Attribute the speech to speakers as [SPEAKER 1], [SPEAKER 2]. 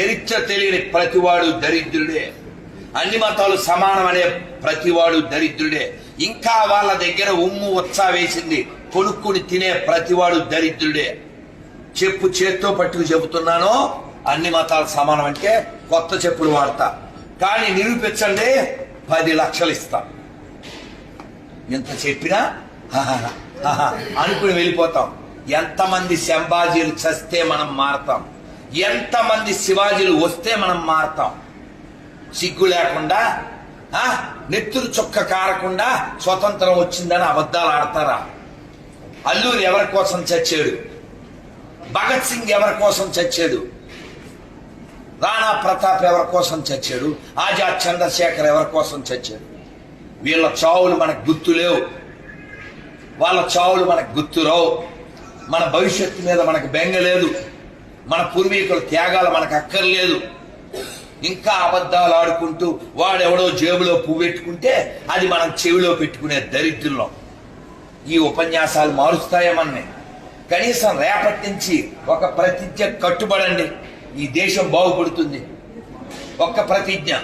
[SPEAKER 1] చరిత్ర తెలియని ప్రతివాడు దరిద్రుడే. అన్ని మతాలు సమానం అనే ప్రతివాడు దరిద్రుడే. ఇంకా వాళ్ళ దగ్గర ఉమ్ము ఉత్సా వేసింది. కొనుక్కుని తినే ప్రతివాడు దరిద్రుడే. చెప్పు చేత్తో పట్టుకు చెబుతున్నాను. అన్ని మతాలు సమానం అంటే కొత్త చెప్పులు వాడతా. కానీ నిరూపించండి పది లక్షలు ఇస్తా. ఎంత చెప్పినా? అనుకుని వెళ్ళిపోతాం. ఎంతమంది శంబాజీలు చస్తే మనం మారతాం. ఎంతమంది శివాజీలు వస్తే మనం మారతాం? సిగ్గు లేకుండా నెత్తురు చొక్క కారకుండా స్వతంత్రం వచ్చిందని అబద్ధాలు ఆడతారా? అల్లూరి ఎవరి కోసం చచ్చాడు? భగత్ సింగ్ ఎవరి కోసం చచ్చాడు? రాణా ప్రతాప్ ఎవరి కోసం చచ్చాడు? ఆజాద్ చంద్రశేఖర్ ఎవరి కోసం చచ్చాడు? వీళ్ళ చావులు మనకు గుర్తు లేవు. వాళ్ళ చావులు మనకు గుర్తురావు మన భవిష్యత్తు మీద మనకు బెంగ లేదు. మన పూర్వీకుల త్యాగాలు మనకు అక్కర్లేదు. ఇంకా అబద్ధాలు ఆడుకుంటూ వాడెవడో జేబులో పువ్వు పెట్టుకుంటే అది మనం చెవిలో పెట్టుకునే దరిద్రంలో. ఈ ఉపన్యాసాలు మారుస్తాయేమన్నే కనీసం రేపటి నుంచి ఒక ప్రతిజ్ఞ కట్టుబడండి. ఈ దేశం బాగుపడుతుంది. ఒక్క ప్రతిజ్ఞ.